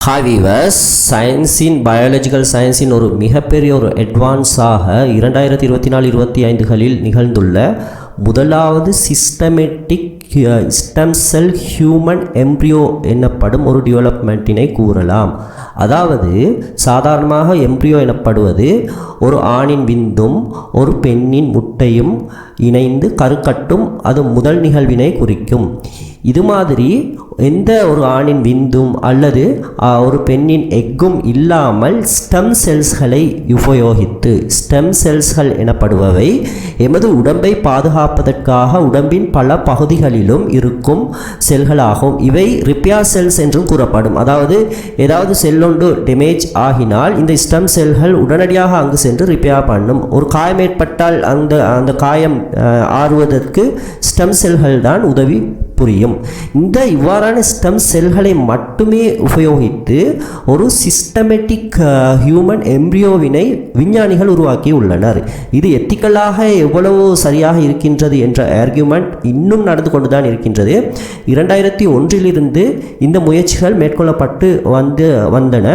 Hi viewers சயின்ஸின் பயாலஜிக்கல் சயின்ஸின் ஒரு மிகப்பெரிய ஒரு அட்வான்ஸாக இரண்டாயிரத்தி இருபத்தி நாலு இருபத்தி ஐந்துகளில் நிகழ்ந்துள்ள முதலாவது systematic stem cell human embryo எனப்படும் ஒரு டெவலப்மெண்ட்டினை கூறலாம். அதாவது சாதாரணமாக எம்ப்ரியோ எனப்படுவது ஒரு ஆணின் விந்தும் ஒரு பெண்ணின் முட்டையும் இணைந்து கருக்கட்டும் அது முதல் நிகழ்வினை குறிக்கும். இது மாதிரி எந்த ஒரு ஆணின் விந்தும் அல்லது ஒரு பெண்ணின் எக்கும் இல்லாமல் ஸ்டெம் செல்ஸ்களை உபயோகித்து ஸ்டெம் செல்ஸ்கள் எனப்படுபவை எமது உடம்பை பாதுகாப்பதற்காக உடம்பின் பல பகுதிகளிலும் இருக்கும் செல்களாகும். இவை ரிப்பேர் செல்ஸ் என்றும் கூறப்படும். அதாவது ஏதாவது செல்லொன்று டேமேஜ் ஆகினால் இந்த ஸ்டெம் செல்கள் உடனடியாக அங்கு சென்று ரிப்பேர் பண்ணும். ஒரு காயம் ஏற்பட்டால் அந்த அந்த காயம் ஆறுவதற்கு ஸ்டெம் செல்கள் தான் உதவி புரியும். இந்த இவ்வாறான ஸ்டெம் செல்களை மட்டுமே உபயோகித்து ஒரு சிஸ்டமேட்டிக் ஹியூமன் எம்ப்ரியோவினை விஞ்ஞானிகள் உருவாக்கி உள்ளனர். இது எத்திக்கலாக எவ்வளவு சரியாக இருக்கின்றது என்ற ஆர்கியூமெண்ட் இன்னும் நடந்து கொண்டுதான் இருக்கின்றது. இரண்டாயிரத்தி ஒன்றிலிருந்து இந்த முயற்சிகள் மேற்கொள்ளப்பட்டு வந்து வந்தன.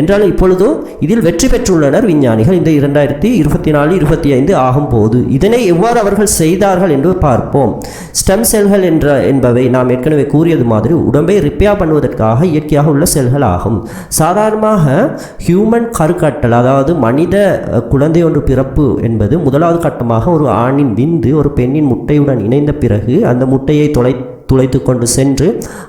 என்றாலும் இப்பொழுதோ இதில் வெற்றி பெற்றுள்ளனர் விஞ்ஞானிகள். இந்த இரண்டாயிரத்தி இருபத்தி நாலு இருபத்தி ஐந்து ஆகும் போது இதனை எவ்வாறு அவர்கள் செய்தார்கள் என்று பார்ப்போம். ஸ்டெம் செல்கள் என்ற என்பவை நாம் ஏற்கனவே கூறியது மாதிரி உடம்பை ரிப்பேர் பண்ணுவதற்காக இயற்கையாக உள்ள செல்கள் ஆகும் சாதாரணமாக ஹியூமன் கருக்கட்டல் அதாவது மனித குழந்தை ஒன்று பிறப்பு என்பது முதலாவது கட்டமாக ஒரு ஆணின் விந்து ஒரு பெண்ணின் முட்டையுடன் இணைந்த பிறகு அந்த முட்டையை தொலை துளைத்து கொண்டு சென்று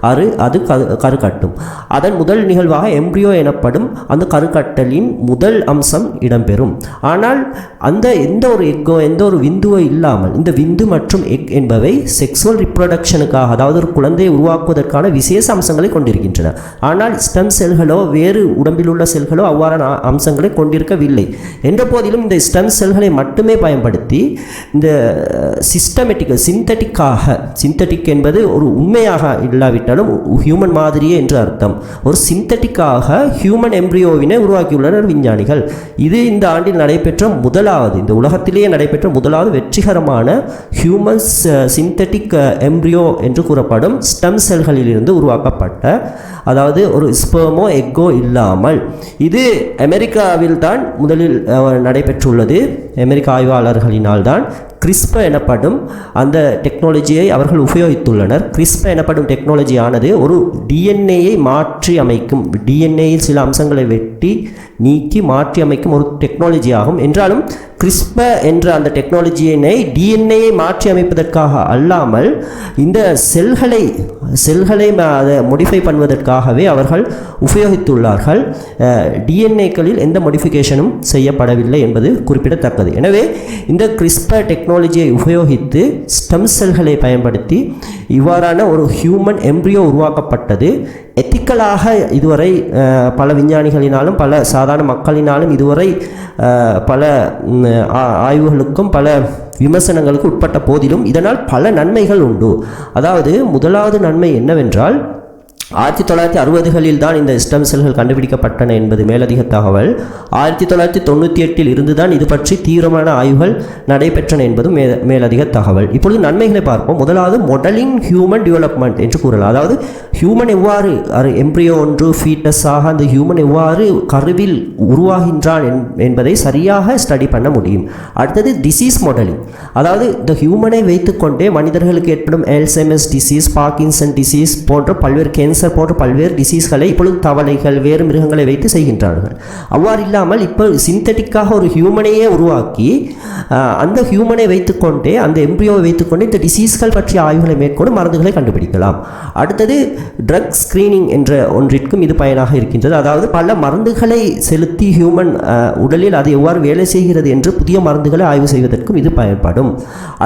அது அது கரு கருக்கட்டும் அதன் முதல் நிகழ்வாக எம்ப்ரியோ எனப்படும் அந்த கருக்கட்டலின் முதல் அம்சம் இடம்பெறும். ஆனால் அந்த எந்த ஒரு எக்கோ எந்த ஒரு விந்துவோ இல்லாமல் இந்த விந்து மற்றும் எக் என்பவை செக்ஸுவல் ரிப்ரொடக்ஷனுக்காக அதாவது ஒரு குழந்தையை உருவாக்குவதற்கான விசேஷ அம்சங்களை கொண்டிருக்கின்றன. ஆனால் ஸ்டெம் செல்களோ வேறு உடம்பில் உள்ள செல்களோ அவ்வாறான அம்சங்களை கொண்டிருக்கவில்லை. என்ற போதிலும் இந்த ஸ்டெம் செல்களை மட்டுமே பயன்படுத்தி இந்த சிஸ்டமேட்டிக் சிந்தட்டிக்காக சிந்தட்டிக் என்பது ஒரு உண்மையாக இல்லாவிட்டாலும் ஹியூமன் மாதிரியே என்று அர்த்தம். ஒரு சிந்தட்டிக்காக ஹியூமன் எம்ப்ரியோவினை உருவாக்கியுள்ளனர் விஞ்ஞானிகள். இது இந்த ஆண்டில் நடைபெற்ற முதலாவது இந்த உலகத்திலேயே நடைபெற்ற முதலாவது வெற்றிகரமான ஹியூமன் சிந்தட்டிக் எம்ப்ரியோ என்று கூறப்படும் ஸ்டெம் செல்களிலிருந்து உருவாக்கப்பட்ட அதாவது ஒரு ஸ்பெர்மோ எக்கோ இல்லாமல். இது அமெரிக்காவில் தான் முதலில் uh, நடைபெற்றுள்ளது. அமெரிக்க ஆய்வாளர்களினால் தான் கிறிஸ்ப எனப்படும் அந்த டெக்னாலஜியை அவர்கள் உபயோகித்துள்ளனர். கிறிஸ்ப எனப்படும் டெக்னாலஜியானது ஒரு டிஎன்ஏயை மாற்றி அமைக்கும் டிஎன்ஏயில் சில அம்சங்களை வெட்டி நீக்கி மாற்றி அமைக்கும் ஒரு டெக்னாலஜி ஆகும். என்றாலும் கிறிஸ்ப என்ற அந்த டெக்னாலஜியினை டிஎன்ஏயை மாற்றி அமைப்பதற்காக அல்லாமல் இந்த செல்களை செல்களை அதை மோடிஃபை பண்ணுவதற்காகவே அவர்கள் உபயோகித்துள்ளார்கள். டிஎன்ஏக்களில் எந்த மோடிஃபிகேஷனும் செய்யப்படவில்லை என்பது குறிப்பிடத்தக்கது. எனவே இந்த கிறிஸ்ப டெக்னாலஜியை உபயோகித்து ஸ்டெம் செல்களை பயன்படுத்தி இவ்வாறான ஒரு ஹியூமன் எம்ப்ரியோ உருவாக்கப்பட்டது. சிக்கலாக இதுவரை பல விஞ்ஞானிகளினாலும் பல சாதாரண மக்களினாலும் இதுவரை பல ஆ- ஆய்வுகளுக்கும் பல விமர்சனங்களுக்கு உட்பட்ட போதிலும் இதனால் பல நன்மைகள் உண்டு. அதாவது முதலாவது நன்மை என்னவென்றால் ஆயிரத்தி தொள்ளாயிரத்தி அறுபதுகளில் தான் இந்த ஸ்டெம் செல்கள் கண்டுபிடிக்கப்பட்டன என்பது மேலதிக தகவல். ஆயிரத்தி தொள்ளாயிரத்தி தொண்ணூற்றி எட்டில் இருந்து தான் இது பற்றி தீவிரமான ஆய்வுகள் நடைபெற்றன என்பதும் மே மேலதிக தகவல். இப்பொழுது நன்மைகளை பார்ப்போம். முதலாவது மொடலிங் ஹியூமன் டெவலப்மெண்ட் என்று கூறலாம். அதாவது ஹியூமன் எவ்வாறு எம்ப்ரியோ ஒன்று ஃபீட்டஸாக அந்த ஹியூமன் எவ்வாறு கருவில் உருவாகின்றான் என்- என்பதை சரியாக ஸ்டடி பண்ண முடியும். அடுத்தது டிசீஸ் மாடலிங் அதாவது இந்த ஹியூமனை வைத்துக்கொண்டே மனிதர்களுக்கு ஏற்படும் எல்செமஸ் டிசீஸ் பார்க்கின்சன் டிசீஸ் போன்ற பல்வேறு கேன்சர் போன்ற பல்வேறு டிசீஸ்களை இப்பொழுது தவளைகள் வேறு மிருகங்களை வைத்து செய்கின்றார்கள். அவ்வாறு இல்லாமல் இப்போ சிந்தட்டிக்காக ஒரு ஹியூமனையே உருவாக்கி அந்த ஹியூமனை வைத்துக்கொண்டே அந்த எம்ப்ரியோவை வைத்துக்கொண்டு இந்த டிசீஸ்கள் பற்றிய ஆய்வுகளை மேற்கொண்டு மருந்துகளை கண்டுபிடிக்கலாம். அடுத்தது ட்ரக் ஸ்கிரீனிங் என்ற ஒன்றிற்கும் இது பயனாக இருக்கின்றது. அதாவது பல மருந்துகளை செலுத்தி ஹியூமன் உடலில் அது எவ்வாறு வேலை செய்கிறது என்று புதிய மருந்துகளை ஆய்வு செய்வதற்கும் இது பயன்படும்.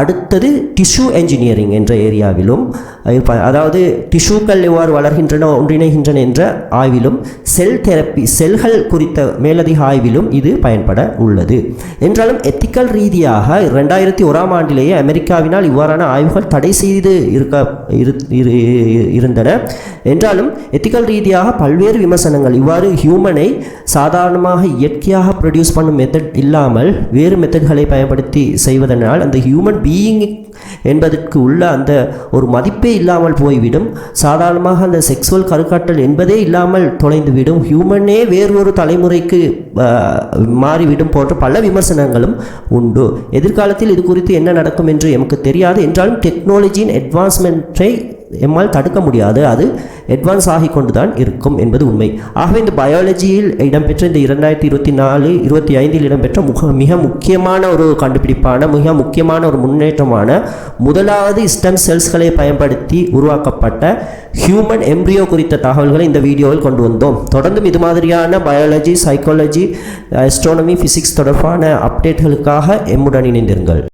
அடுத்தது டிஷ்யூ என்ஜினியரிங் என்ற ஏரியாவிலும் அதாவது டிஷ்யூக்கள் எவ்வாறு வளர்கின்றன ஒன்றிணைகின்றன என்ற ஆய்விலும் செல் தெரப்பி செல்கள் குறித்த மேலதிக ஆய்விலும் இது பயன்பட உள்ளது. என்றாலும் எத்திக்கல் ரீதியாக இரண்டாயிரத்தி ஓராம் ஆண்டிலேயே அமெரிக்காவினால் இவ்வாறான ஆய்வுகள் தடை செய்து இருக்க இருந்தன. என்றாலும் எத்திக்கல் ரீதியாக பல்வேறு விமர்சனங்கள் இவ்வாறு ஹியூமனை சாதாரணமாக இயற்கையாக ப்ரொடியூஸ் பண்ணும் மெத்தட் இல்லாமல் வேறு மெத்தட்களை பயன்படுத்தி செய்வதனால் அந்த ஹியூமன் பீயிங் என்பதற்கு உள்ள அந்த ஒரு மதிப்பே இல்லாமல் போய்விடும். சாதாரணமாக அந்த செக்ஸுவல் கருக்காட்டல் என்பதே இல்லாமல் தொலைந்துவிடும். ஹியூமனே வேறு ஒரு தலைமுறைக்கு மாறிவிடும் போன்ற பல விமர்சனங்களும் உண்டு. எதிர்காலத்தில் இது குறித்து என்ன நடக்கும் என்று எமக்கு தெரியாது. என்றாலும் டெக்னாலஜியின் அட்வான்ஸ்மெண்ட்டை எம்மால் தடுக்க முடியாது. அது அட்வான்ஸ் ஆகி கொண்டு தான் இருக்கும் என்பது உண்மை. ஆகவே இந்த பயாலஜியில் இடம்பெற்ற இந்த இரண்டாயிரத்தி இருபத்தி நாலு இருபத்தி ஐந்தில் இடம்பெற்ற முக மிக முக்கியமான ஒரு கண்டுபிடிப்பான மிக முக்கியமான ஒரு முன்னேற்றமான முதலாவது ஸ்டெம் செல்ஸ்களை பயன்படுத்தி உருவாக்கப்பட்ட ஹியூமன் எம்ப்ரியோ குறித்த தகவல்களை இந்த வீடியோவில் கொண்டு வந்தோம். தொடர்ந்தும் இது மாதிரியான பயாலஜி சைக்காலஜி அஸ்ட்ரானமி ஃபிசிக்ஸ் தொடர்பான அப்டேட்களுக்காக எம்முடன் இணைந்திருங்கள்.